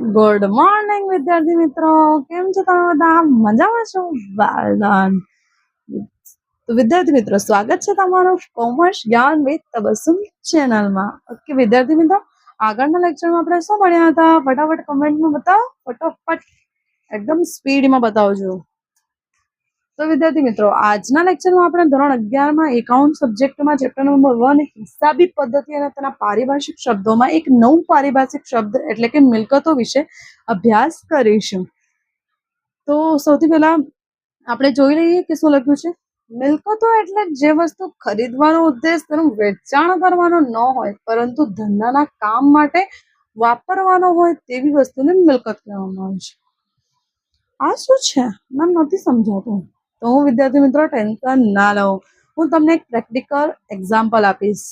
Good morning વિદ્યાર્થી મિત્રો. કેમ છો તમે બધા? મજામાં છો? વેલ તો વિદ્યાર્થી મિત્રો, સ્વાગત છે તમારું કોમર્સ જ્ઞાન વિથ તબસુમ ચેનલમાં. ઓકે વિદ્યાર્થી મિત્રો, આગળના લેક્ચરમાં આપણે શું ભણ્યા હતા? ફટાફટ કમેન્ટમાં બતાવો. ફટાફટ. એકદમ સ્પીડમાં બતાવજો. તો વિદ્યાર્થી મિત્રો, આજના લેક્ચરમાં આપણે ધોરણ અગિયારમાં એકાઉન્ટ સબ્જેક્ટમાં ચેપ્ટર નંબર વન હિસાબી પદ્ધતિ અને તેના પારિભાષિક શબ્દોમાં એક નવું પારિભાષિક શબ્દ એટલે કે મિલકતો વિશે અભ્યાસ કરીશું. તો સૌથી પહેલા આપણે જોઈ લઈએ કે શું લખ્યું છે? મિલકતો એટલે જે વસ્તુ ખરીદવાનો ઉદ્દેશ, તેનું વેચાણ કરવાનો ન હોય, પરંતુ ધંધાના કામ માટે વાપરવાનો હોય તેવી વસ્તુને મિલકત કહેવામાં આવે છે. આ શું છે? મને નથી સમજાતું. તો હું, વિદ્યાર્થી મિત્રો ટેન્શન ના લઉં. હું તમને એક પ્રેક્ટિકલ એક્ઝામ્પલ આપીશ.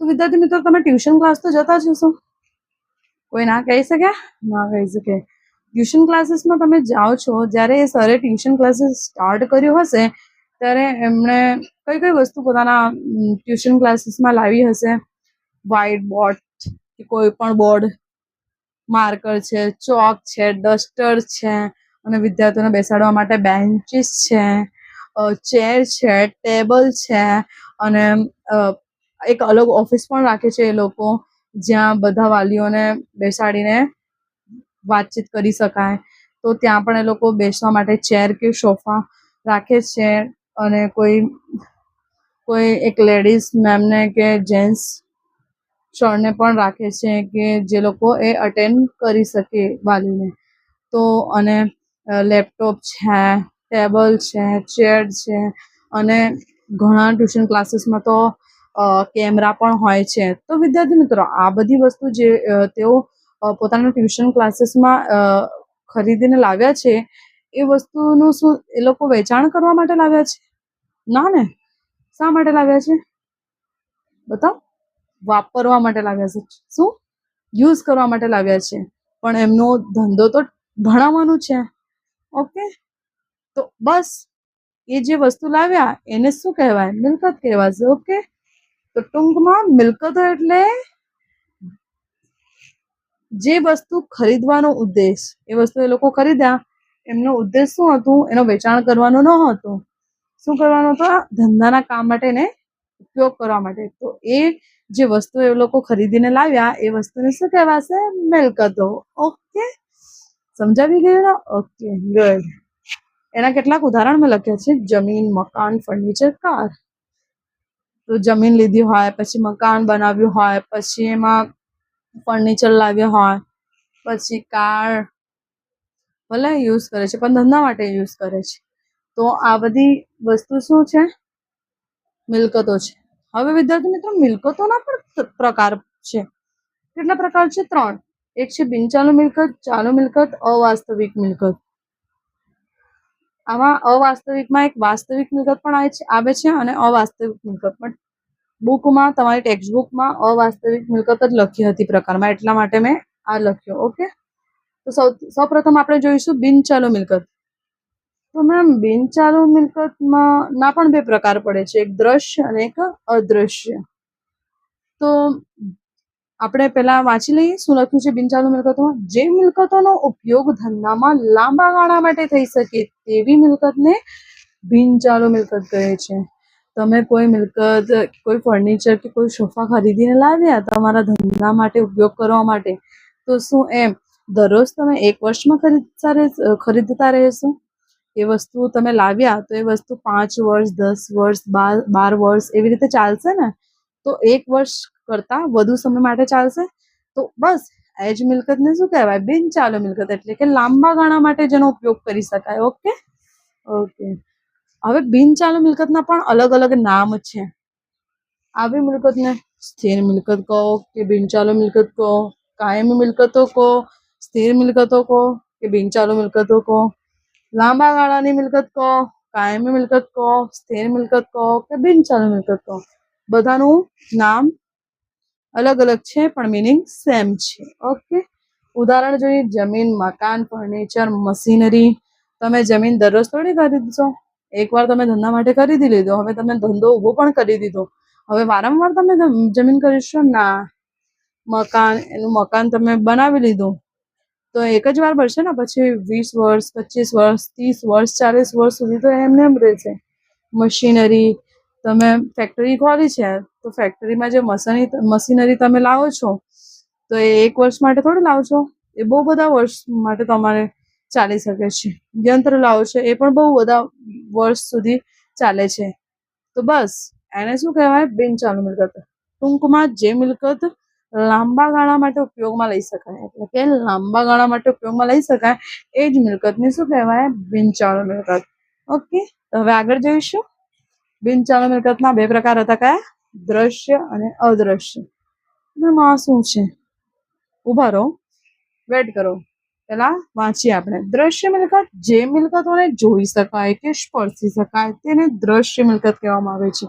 તો વિદ્યાર્થી મિત્રો, તમે ટ્યુશન ક્લાસ તો જતા જ હશો. કોઈ ના કહી શકે? ના કહી શકે. ટ્યુશન ક્લાસીસમાં તમે જાઓ છો. જ્યારે એ સરે ટ્યુશન ક્લાસીસ સ્ટાર્ટ કર્યું હશે, ત્યારે એમણે કઈ કઈ વસ્તુ પોતાના ટ્યુશન ક્લાસીસમાં લાવી હશે? વ્હાઇટ બોર્ડ કે કોઈ પણ બોર્ડ માર્કર છે, ચોક છે ડસ્ટર છે અને વિદ્યાર્થીઓને બેસાડવા માટે બેન્ચીસ છે ચેર છે, ટેબલ છે અને એક અલગ ઓફિસ પણ રાખે છે એ લોકો જ્યાં બધા વાલીઓને બેસાડીને વાતચીત કરી શકાય. તો ત્યાં પણ એ લોકો બેસવા માટે ચેર કે સોફા રાખે છે અને કોઈ કોઈ એક લેડીઝ મેમને કે જેન્ટ્સ સરને પણ રાખે છે કે જે લોકો એ અટેન્ડ કરી શકે વાલીને. તો અને લેપટોપ છે ટેબલ છે ચેર છે અને ઘણા ટ્યુશન ક્લાસીસમાં તો કેમેરા પણ હોય છે. તો વિદ્યાર્થી મિત્રો, આ બધી વસ્તુ જે તેઓ પોતાના ટ્યુશન ક્લાસીસમાં ખરીદીને લાવ્યા છે, એ વસ્તુનું શું, એ લોકો વેચાણ કરવા માટે લાવ્યા છે? ના ને? શા માટે લાવ્યા છે? બતાવ. વાપરવા માટે લાવ્યા છે. શું? યુઝ કરવા માટે લાવ્યા છે. પણ એમનો ધંધો તો ભણાવવાનું છે. ઓકે તો બસ, એ જે વસ્તુ લાવ્યા, એને શું કહેવાય? મિલકત કહેવાશે ઓકે તો ટૂંકમાં મિલકતો એટલે જે વસ્તુ ખરીદવાનો ઉદ્દેશ, એ વસ્તુ એ લોકો ખરીદ્યા, એમનો ઉદ્દેશ શું હતું? એનો વેચાણ કરવાનો ન હતો. શું કરવાનો હતો? ધંધાના કામ માટે એને ઉપયોગ કરવા માટે. તો એ જે વસ્તુ એ લોકો ખરીદીને લાવ્યા, એ વસ્તુને શું કહેવાશે? મિલકતો. ઓકે સમજાવી ગયું ને ઓકે ગુડ એના કેટલાક ઉદાહરણ મેં લખ્યા છે. જમીન, મકાન ફર્નિચર કાર તો જમીન લીધી હોય, પછી મકાન બનાવ્યું હોય, પછી એમાં ફર્નિચર લાવ્યા હોય, પછી કાર ભલે યુઝ કરે છે, પણ ધંધા માટે યુઝ કરે છે. તો આ બધી વસ્તુ શું છે? મિલકતો છે. હવે વિદ્યાર્થી મિત્રો, મિલકતોના પણ પ્રકાર છે. કેટલા પ્રકાર છે? ત્રણ. એક છે બિનચાલુ મિલકત ચાલુ મિલકત, અવાસ્તવિક મિલકત. આમાં અવાસ્તવિકમાં એક વાસ્તવિક મિલકત પણ આવે છે આવે છે અને અવાસ્તવિક મિલકત પણ. બુકમાં, તમારી ટેક્સ્ટ બુકમાં અવાસ્તવિક મિલકત જ લખી હતી પ્રકારમાં, એટલા માટે મેં આ લખ્યો, ઓકે? તો સૌ, સૌપ્રથમ આપણે જોઈશું બિનચાલુ મિલકત. તો મેમ, બિનચાલુ મિલકતમાં ના પણ બે પ્રકાર પડે છે, એક દ્રશ્ય અને એક અદ્રશ્ય. તો આપણે પહેલા વાંચી લઈએ. શું લખ્યું છે બિનચાલુ મિલકતોમાં? જે મિલકતોનો ઉપયોગ ધંધામાં લાંબા ગાળા માટે થઈ શકે તેવી મિલકતને બિનચાલુ મિલકત કહે છે. તમે કોઈ મિલકત, કોઈ ફર્નિચર કે કોઈ સોફા ખરીદીને લાવ્યા તમારા ધંધા માટે, ઉપયોગ કરવા માટે, તો શું એમ? દરરોજ તમે એક વર્ષમાં ખરીદતા રહે ખરીદતા રહેશો? એ વસ્તુ તમે લાવ્યા તો એ વસ્તુ પાંચ વર્ષ, દસ વર્ષ, બાર બાર વર્ષ એવી રીતે ચાલશે ને? તો એક વર્ષ કરતાં વધુ સમય માટે ચાલશે? તો બસ, એ જ મિલકતને શું કહેવાય? બિનચાલુ મિલકત, એટલે કે લાંબા ગાળા માટે જેનો ઉપયોગ કરી શકાય ઓકે ઓકે હવે બિનચાલુ મિલકતના પણ અલગ અલગ નામ છે. આવી મિલકતને સ્થિર મિલકત કહો કે બિનચાલુ મિલકત કહો? કાયમી મિલકતો કહો? સ્થિર મિલકતો કહો કે બિનચાલુ મિલકતો કહો? લાંબા ગાળાની મિલકત કહો? કાયમી મિલકત કહો? સ્થિર મિલકત કહો કે બિનચાલુ મિલકત કહો? બધાનું નામ અલગ અલગ છે, પણ મિનિંગ સેમ છે. ઓકે ઉદાહરણ જોઈએ, જમીન, મકાન ફર્નિચર મશીનરી તમે જમીન દરરોજ થોડી ખરીદશો એકવાર તમે ધંધા માટે ખરીદી લીધો, હવે તમે ધંધો ઊભો પણ કરી દીધો. હવે વારંવાર તમે જમીન ખરીદશો? ના. મકાન, એનું મકાન તમે બનાવી લીધું. તો એક જ વાર ભરશે ને? પછી વીસ વર્ષ, પચીસ વર્ષ, ત્રીસ વર્ષ, ચાલીસ વર્ષ સુધી તો એમને એમ રહેશે. મશીનરી તમે ફેક્ટરી ખોલી છે, તો ફેક્ટરીમાં જે મશીનરી મશીનરી તમે લાવો છો, તો એ એક વર્ષ માટે થોડી લાવો છો? એ બહુ બધા વર્ષ માટે તમારે ચાલી શકે છે. યંત્ર લાવો છો, એ પણ બહુ બધા વર્ષ સુધી ચાલે છે. તો બસ, એને શું કહેવાય? બિનચાલુ મિલકત. ટૂંકમાં જે મિલકત લાંબા ગાળા માટે ઉપયોગમાં લઈ શકાય, એટલે કે લાંબા ગાળા માટે ઉપયોગમાં લઈ શકાય, એ જ મિલકતને શું કહેવાય? બિનચાલુ મિલકત. ઓકે હવે આગળ જોઈશું. બિન ચાલુ મિલકતના બે પ્રકાર હતા કયા? દ્રશ્ય અને અદ્રશ્ય. એમાં શું છે? ઊભા રહો. વેટ કરો. પેલા વાંચીએ આપણે. દ્રશ્ય મિલકત જે મિલકતોને જોઈ શકાય કે સ્પર્શી શકાય તેને દ્રશ્ય મિલકત કહેવામાં આવે છે.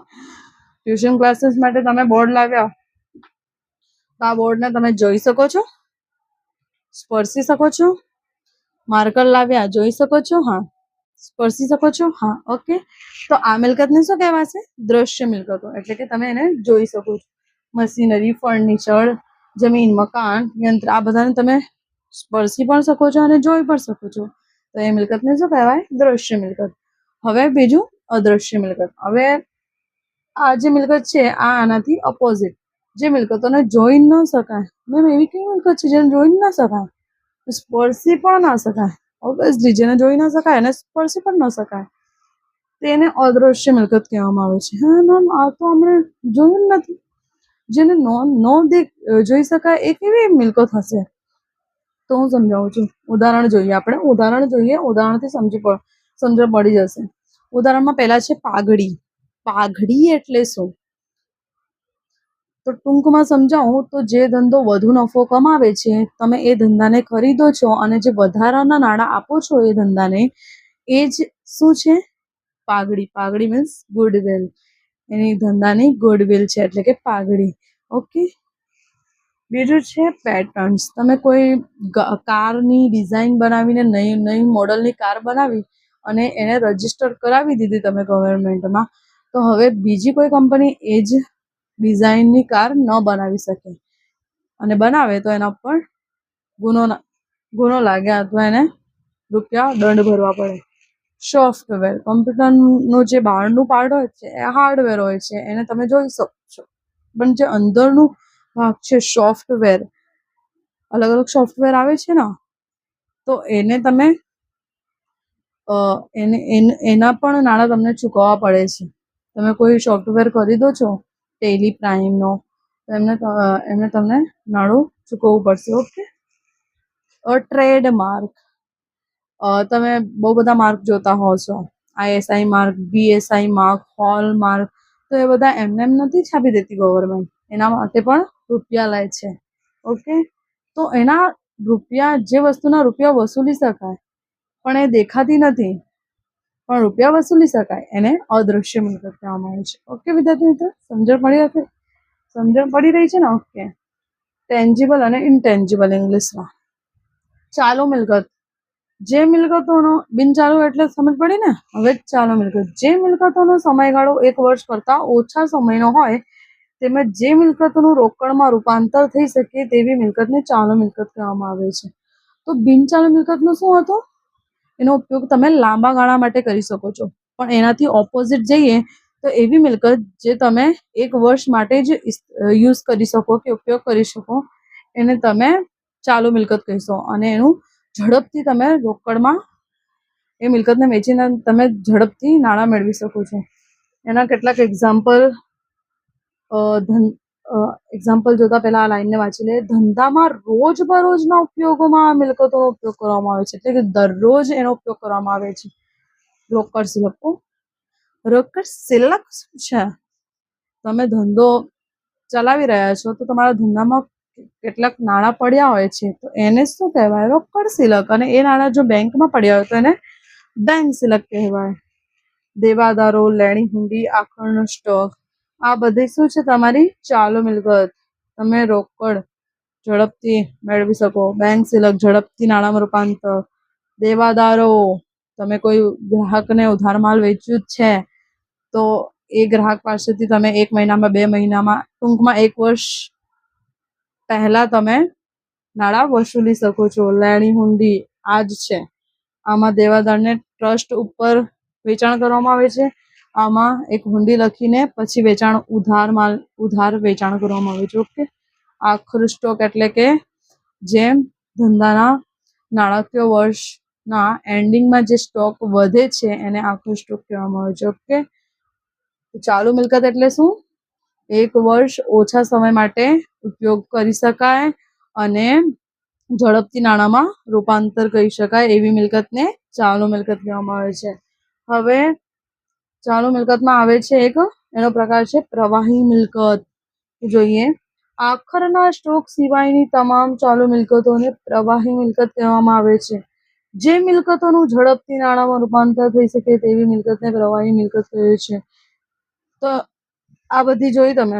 ટ્યુશન ક્લાસીસ માટે તમે બોર્ડ લાવ્યા. તો આ બોર્ડને તમે જોઈ શકો છો. સ્પર્શી શકો છો. માર્કર લાવ્યા. જોઈ શકો છો. હા. સ્પર્શી શકો છો? હા, ઓકે. તો આ મિલકતને શું કહેવાશે દ્રશ્ય મિલકતો. એટલે કે તમે એને જોઈ શકો છો. મશીનરી, ફર્નિચર, જમીન, મકાન, યંત્ર, આ બધાને તમે સ્પર્શી પણ શકો છો અને જોઈ પણ શકો છો. તો એ મિલકતને શું કહેવાય? દ્રશ્ય મિલકત. હવે બીજું અદ્રશ્ય મિલકત. હવે આ જે મિલકત છે, આ આનાથી અપોઝિટ જે મિલકતોને જોઈ ન શકાય. મેમ, એવી કઈ મિલકત છે જેને જોઈ ન શકાય? સ્પર્શી પણ ના શકાય. ઓબ્વિયસલી જેને જોઈ ન શકાય, એને સ્પર્શી પણ ન શકાય. તેને અદ્રશ્ય મિલકત કહેવામાં આવે છે. હા મેમ આ તો અમને જોયું નથી. જેને નો નો દેખ, જોઈ શકાય, એ કેવી મિલકત હશે? તો હું સમજાવું છું. ઉદાહરણ જોઈએ આપણે. ઉદાહરણ જોઈએ. ઉદાહરણથી સમજી સમજણ પડી જશે. ઉદાહરણમાં પહેલા છે પાઘડી. પાઘડી એટલે શું? તો ટૂંકમાં સમજાવું તો જે ધંધો વધુ નફો કમાવે છે, તમે એ ધંધાને ખરીદો છો અને જે વધારાના નાણાં આપો છો એ ધંધાને, એ જ શું છે? પાઘડી. પાઘડી મીન્સ ગુડવિલ એની ધંધાની ગુડવિલ છે એટલે કે પાઘડી. ઓકે બીજું છે પેટર્ન્સ તમે કોઈ કારની ડિઝાઇન બનાવીને નવી નવી મોડલની કાર બનાવી અને એને રજિસ્ટર કરાવી દીધી તમે ગવર્મેન્ટમાં તો હવે બીજી કોઈ કંપની એ જ ડિઝાઇનની કાર ન બનાવી શકે. અને બનાવે તો એના પર ગુનો ગુનો લાગે અથવા એને રૂપિયા દંડ ભરવા પડે. સોફ્ટવેર, કમ્પ્યુટરનું જે બહારનું પાર્ટ હોય છે, એ હાર્ડવેર હોય છે, એને તમે જોઈ શકો છો પણ જે અંદરનું ભાગ છે સોફ્ટવેર, અલગ અલગ સોફ્ટવેર આવે છે ને, તો એને તમે એને, એના પણ નાણાં તમને ચૂકવવા પડે છે. તમે કોઈ સોફ્ટવેર ખરીદો છો ટેલી પ્રાઇમનો એમને એમને તમને નાણું ચૂકવવું પડશે ઓકે ટ્રેડ માર્ક તમે બહુ બધા માર્ક જોતા હો છો. ISI mark BSI mark hallmark તો એ બધા એમને એમ નથી છાપી દેતી ગવર્મેન્ટ એના માટે પણ રૂપિયા લે છે ઓકે તો એના રૂપિયા, જે વસ્તુના રૂપિયા વસૂલી શકાય, પણ એ દેખાતી નથી. પણ રૂપિયા વસૂલી શકાય. એને અદૃશ્ય મિલકત કહેવામાં આવે છે. ઓકે વિદ્યાર્થી મિત્રો, સમજણ પડી હશે સમજણ પડી રહી છે ને? ઓકે ટેન્જિબલ અને ઇન્ટેન્જિબલ ઇંગ્લિશમાં ચાલુ મિલકત. જે મિલકતોનો બિનચાલુ એટલે સમજ પડી ને? હવે ચાલુ મિલકત. જે મિલકતોનો સમયગાળો એક વર્ષ કરતાં ઓછા સમયનો હોય તેમજ જે મિલકતોનું રોકડમાં રૂપાંતર થઈ શકે તેવી મિલકતને ચાલુ મિલકત કહેવામાં આવે છે. તો બિનચાલુ મિલકતનો શું હતો? એનો ઉપયોગ તમે લાંબા ગાળા માટે કરી શકો છો. પણ એનાથી ઓપોઝિટ જઈએ તો એવી મિલકત જે તમે એક વર્ષ માટે જ યુઝ કરી શકો કે ઉપયોગ કરી શકો, એને તમે ચાલુ મિલકત કહીશો. અને એનું ઝડપથી તમે રોકડમાં એ મિલકતને વેચીને તમે ઝડપથી નાણાં મેળવી શકો છો. એના કેટલાક એક્ઝામ્પલ ધન એક્ઝામ્પલ જોતા પહેલા આ લાઈનને વાંચી લે. ધંધામાં રોજ બરોજના ઉપયોગોમાં આ મિલકતોનો ઉપયોગ કરવામાં આવે છે. એટલે કે દરરોજ એનો ઉપયોગ કરવામાં આવે છે. રોકડ સિલકો રોકડ સિલક શું છે? તમે ધંધો ચલાવી રહ્યા છો તો તમારા ધંધામાં કેટલાક નાણાં પડ્યા હોય છે. તો એને શું કહેવાય? રોકડ સિલક. અને એ નાણાં જો બેંકમાં પડ્યા હોય તો એને બેંક સિલક કહેવાય. દેવાદારો લેણી હુંડી આખરનો સ્ટોક આ બધી શું છે તમારી? ચાલુ મિલકત. તમે રોકડ ઝડપથી મેળવી શકો. બેંક સિલક ઝડપથી નાણાંમાં રૂપાંતર. દેવાદારો, તમે કોઈ ગ્રાહકને ઉધાર માલ વેચ્યું જ છે, તો એ ગ્રાહક પાસેથી તમે એક મહિનામાં, બે મહિનામાં, ટૂંકમાં એક વર્ષ પહેલાં તમે નાણાં વસૂલી શકો છો. લેણી હુંડી આ જ છે. આમાં દેવાદારને ટ્રસ્ટ ઉપર વેચાણ કરવામાં આવે છે. આમાં એક હુંડી લખીને પછી વેચાણ ઉધાર માલ, ઉધાર વેચાણ કરવામાં આવે છે. ઓકે? આખર સ્ટોક એટલે કે જેમ ધંધાના નાણાકીય વર્ષના એન્ડિંગમાં જે સ્ટોક વધે છે એને આખો સ્ટોક કહેવામાં આવે છે. ઓકે? ચાલુ મિલકત એટલે શું? એક વર્ષ ઓછા સમય માટે ઉપયોગ કરી શકાય અને ઝડપથી નાણાંમાં રૂપાંતર કરી શકાય એવી મિલકતને ચાલુ મિલકત કહેવામાં આવે છે. હવે ચાલુ મિલકતમાં આવે છે એક. એનો પ્રકાર છે પ્રવાહી મિલકત. જોઈએ. આખરના સ્ટોક સિવાયની તમામ ચાલુ મિલકતોને પ્રવાહી મિલકત કહેવામાં આવે છે. જે મિલકતોનું ઝડપથી નાણાંમાં રૂપાંતર થઈ શકે તેવી મિલકતને પ્રવાહી મિલકત કહે છે. તો આ બધી જોઈ તમે.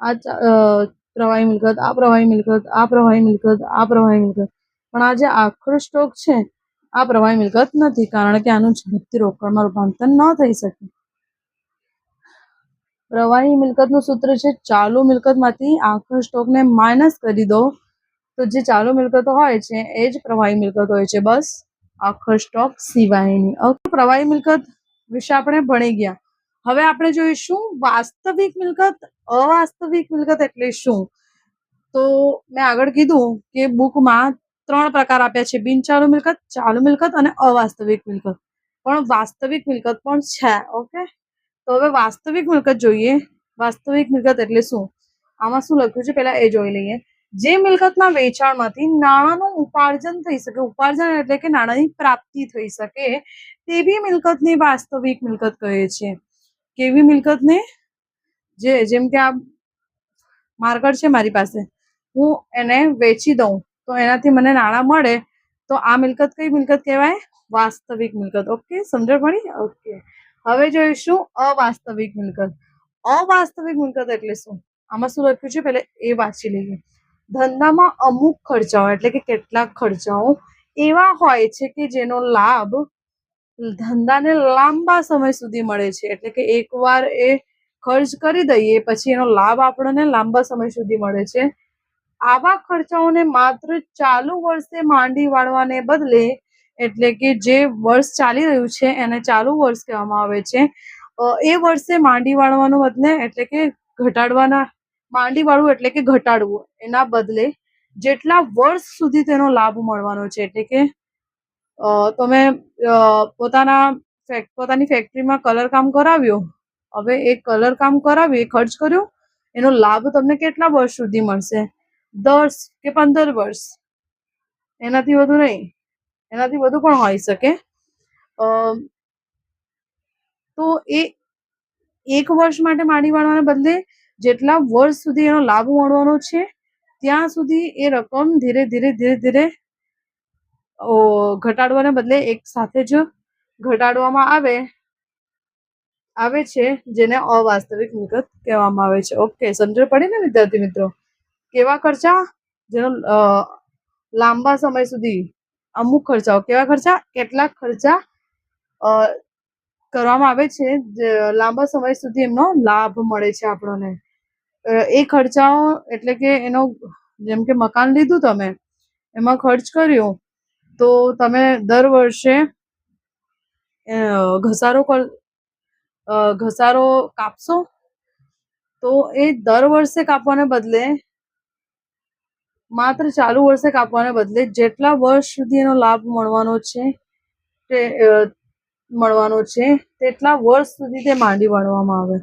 આ પ્રવાહી મિલકત, આ પ્રવાહી મિલકત, આ પ્રવાહી મિલકત, આ પ્રવાહી મિલકત. પણ આ જે આખરો સ્ટોક છે આ પ્રવાહી મિલકત નથી, કારણ કે આનું ઝડપથી રોકડમાં રૂપાંતર ન થઈ શકે. પ્રવાહી મિલકતનું સૂત્ર છે, ચાલુ મિલકતમાંથી આખર સ્ટોકને માઇનસ કરી દો. તો જે ચાલુ મિલકતો હોય છે, એ જ પ્રવાહી મિલકત હોય છે, બસ. આખર સ્ટોક સિવાયની. પ્રવાહી મિલકત વિશે આપણે ભણી ગયા. હવે આપણે જોઈશું વાસ્તવિક મિલકત, અવાસ્તવિક મિલકત એટલે શું? તો મેં આગળ કીધું કે બુકમાં ત્રણ પ્રકાર આપ્યા છે. બિનચાલુ મિલકત, ચાલુ મિલકત અને અવાસ્તવિક મિલકત. પણ વાસ્તવિક મિલકત પણ છે, ઓકે? તો હવે વાસ્તવિક મિલકત જોઈએ. વાસ્તવિક મિલકત એટલે શું? આમાં શું લખ્યું છે? પહેલા એ જોઈ લઈએ. જે મિલકતના વેચાણમાંથી નાણાંનું ઉપાર્જન થઈ શકે, ઉપાર્જન એટલે કે નાણાંની પ્રાપ્તિ થઈ શકે, તેવી મિલકતને વાસ્તવિક મિલકત કહે છે. કેવી મિલકતને? જે, જેમ કે આ માર્કર છે મારી પાસે. હું એને વેચી દઉં. તો એનાથી મને નાણાં મળે. તો આ મિલકત કઈ મિલકત કહેવાય? વાસ્તવિક મિલકત. ઓકે સમજણ પડી ઓકે. હવે જોઈશું અવાસ્તવિક મિલકત. અવાસ્તવિક મિલકત એટલે શું? આમાં શું લખ્યું છે? પહેલે એ વાંચી લઈએ. ધંધામાં અમુક ખર્ચાઓ, એટલે કે કેટલાક ખર્ચાઓ એવા હોય છે કે જેનો લાભ ધંધાને લાંબા સમય સુધી મળે છે. એટલે કે એકવાર એ ખર્ચ કરી દઈએ, પછી એનો લાભ આપણને લાંબા સમય સુધી મળે છે. આવા ખર્ચાઓને માત્ર ચાલુ વર્ષે માંડી વાળવાને બદલે એટલે કે જે વર્ષ ચાલી રહ્યું છે એને ચાલુ વર્ષ કહેવામાં આવે છે એ વર્ષે માંડી વાળવાનું બદલે એટલે કે ઘટાડવાના, માંડી વાળવું એટલે કે ઘટાડવું, એના બદલે જેટલા વર્ષ સુધી તેનો લાભ મળવાનો છે, એટલે કે તમે પોતાના પોતાની ફેક્ટરીમાં કલર કામ કરાવ્યો, હવે એ કલર કામ કરાવ્યું ખર્ચ કર્યો, એનો લાભ તમને કેટલા વર્ષ સુધી મળશે? દસ કે પંદર વર્ષ. એનાથી વધુ નહીં. એનાથી વધુ પણ હોઈ શકે. તો એ એક વર્ષ માટે માડી વાળવાને બદલે જેટલા વર્ષ સુધી એનો લાભ મળવાનો છે, ત્યાં સુધી એ રકમ ધીરે ધીરે ધીરે ધીરે ઘટાડવાને બદલે એક સાથે જ ઘટાડવામાં આવે આવે છે, જેને અવાસ્તવિક મિલકત કહેવામાં આવે છે. ઓકે, સમજણ પડી ને વિદ્યાર્થી મિત્રો? કેવા ખર્ચા? જેનો લાંબા સમય સુધી અમુક ખર્ચાઓ. કેવા ખર્ચા? કેટલાક ખર્ચા કરવામાં આવે છે લાંબા સમય સુધી એમનો લાભ મળે છે આપણને. એ ખર્ચાઓ એટલે કે એનો, જેમ કે મકાન લીધું તમે, એમાં ખર્ચ કર્યો, તો તમે દર વર્ષે ઘસારો ઘસારો કાપશો? તો એ દર વર્ષે કાપવાને બદલે માત્ર ચાલુ વર્ષે કાપવાને બદલે જેટલા વર્ષ સુધી એનો લાભ મળવાનો છે તે મળવાનો છે, તેટલા વર્ષ સુધી તે માંડી વાળવામાં આવે.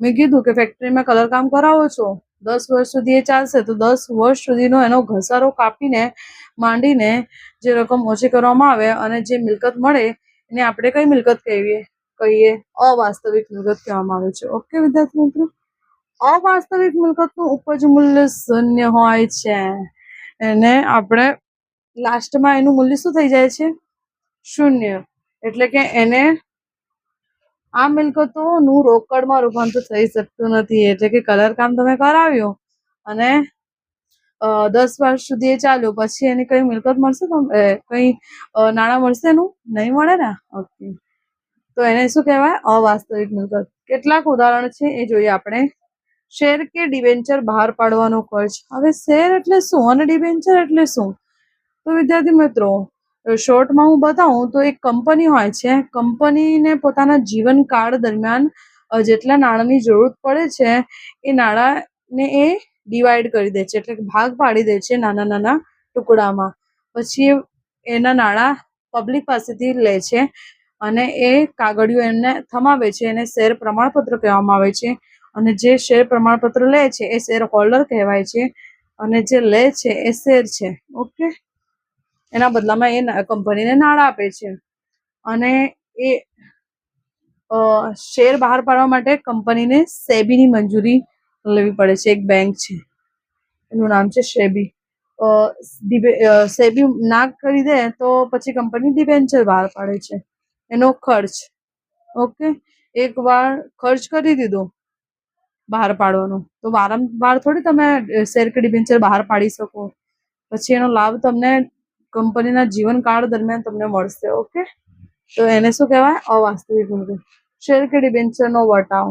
મેં કીધું કે ફેક્ટરીમાં કલરકામ કરાવો છો, દસ વર્ષ સુધી એ ચાલશે, તો દસ વર્ષ સુધીનો એનો ઘસારો કાપીને, માંડીને જે રકમ ઓછી કરવામાં આવે અને જે મિલકત મળે, એને આપણે કઈ મિલકત કહીએ? કહીએ અવાસ્તવિક મિલકત કહેવામાં આવે છે. ઓકે વિદ્યાર્થી મિત્રો? અવાસ્તવિક મિલકતનું ઉપજ મૂલ્ય શૂન્ય હોય છે. એને આપણે લાસ્ટમાં એનું મૂલ્ય શું થઈ જાય છે? શૂન્ય. એટલે કે એને આ મિલકતોનું રોકડમાં રૂપાંતર થઈ શકતું નથી. એટલે કે કલર કામ તમે કરાવ્યો અને દસ વર્ષ સુધી એ ચાલ્યું. પછી એની કઈ મિલકત મળશે કઈ નાણાં મળશે એનું? નહીં મળે ને? ઓકે. તો એને શું કહેવાય? અવાસ્તવિક મિલકત. કેટલાક ઉદાહરણ છે એ જોઈએ આપણે. શેર કે ડિવેન્ચર બહાર પાડવાનો ખર્ચ? હવે શેર એટલે શું? અને ડિવેન્ચર એટલે શું? તો વિદ્યાર્થી મિત્રો શોર્ટમાં હું બતાવું તો એક કંપની હોય છે. કંપનીને પોતાના જીવનકાળ દરમિયાન જેટલા નાણાંની જરૂર પડે છે, એ નાણાંને એ ડિવાઈડ કરી દે છે. એટલે ભાગ પાડી દે છે નાના નાના ટુકડામાં. પછી એના નાણાં પબ્લિક પાસેથી લે છે અને એ કાગળિયો એમને થમાવે છે. એને શેર પ્રમાણપત્ર કહેવામાં આવે છે. અને જે શેર પ્રમાણપત્ર લે છે એ શેર હોલ્ડર કહેવાય છે. અને જે લે છે એ શેર છે. ઓકે એના બદલામાં એ કંપનીને નાણાં આપે છે. અને એ શેર બહાર પાડવા માટે કંપનીને સેબીની મંજૂરી લેવી પડે છે. એક બેંક છે. એનું નામ છે સેબી. સેબી ના કરી દે તો પછી કંપની ડિબેન્ચર બહાર પાડે છે. એનો ખર્ચ. ઓકે એકવાર ખર્ચ કરી દીધો. બહાર પાડવાનો. તો વારંવાર થોડી તમે શેર કે ડિબેન્ચર બહાર પાડી શકો. પછી એનો લાભ તમને કંપનીના જીવનકાળ દરમિયાન તમને મળશે, ઓકે? તો એને શું કહેવાય? અવાસ્તવિક મૂલ્ય શેર કે ડિબેન્ચરનો વટાવ.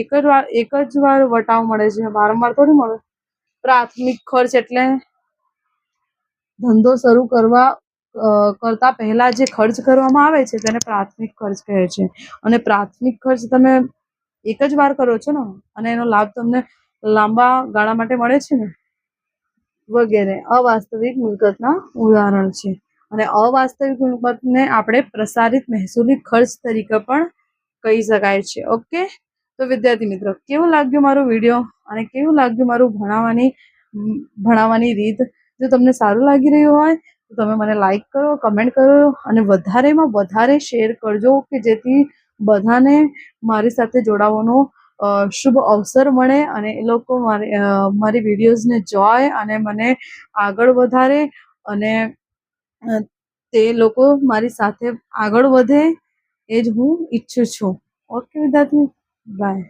એક જ વાર, એક જ વાર વટાવ મળે છે. વારંવાર થોડી મળે. પ્રાથમિક ખર્ચ એટલે ધંધો શરૂ કરવા કરતા પહેલા જે ખર્ચ કરવામાં આવે છે તેને પ્રાથમિક ખર્ચ કહે છે. અને પ્રાથમિક ખર્ચ તમે એક જ વાર કરો છો ને? અને એનો લાભ તમને લાંબા ગાળા માટે મળે છે ને? વગેરે. અવાસ્તવિક મિલકતના ઉદાહરણ છે. અને અવાસ્તવિક મિલકતને આપણે પ્રસારિત મહેસૂલી ખર્ચ તરીકે પણ કહી શકાય છે. ઓકે? તો વિદ્યાર્થી મિત્રો, કેવું લાગ્યું મારો વીડિયો? અને કેવું લાગ્યું મારું ભણાવવાની ભણાવવાની રીત? જો તમને સારું લાગી રહ્યું હોય, તો તમે મને લાઈક કરો કમેન્ટ કરો, અને વધારેમાં વધારે શેર કરજો કે જેથી બધાને મારી સાથે જોડાવાનો શુભ અવસર મળે અને એ લોકો મારી મારી વિડીયોઝને જોય અને મને આગળ વધારે અને તે લોકો મારી સાથે આગળ વધે એ જ હું ઈચ્છું છું. ઓકે, વિદ્યાર્થી. બાય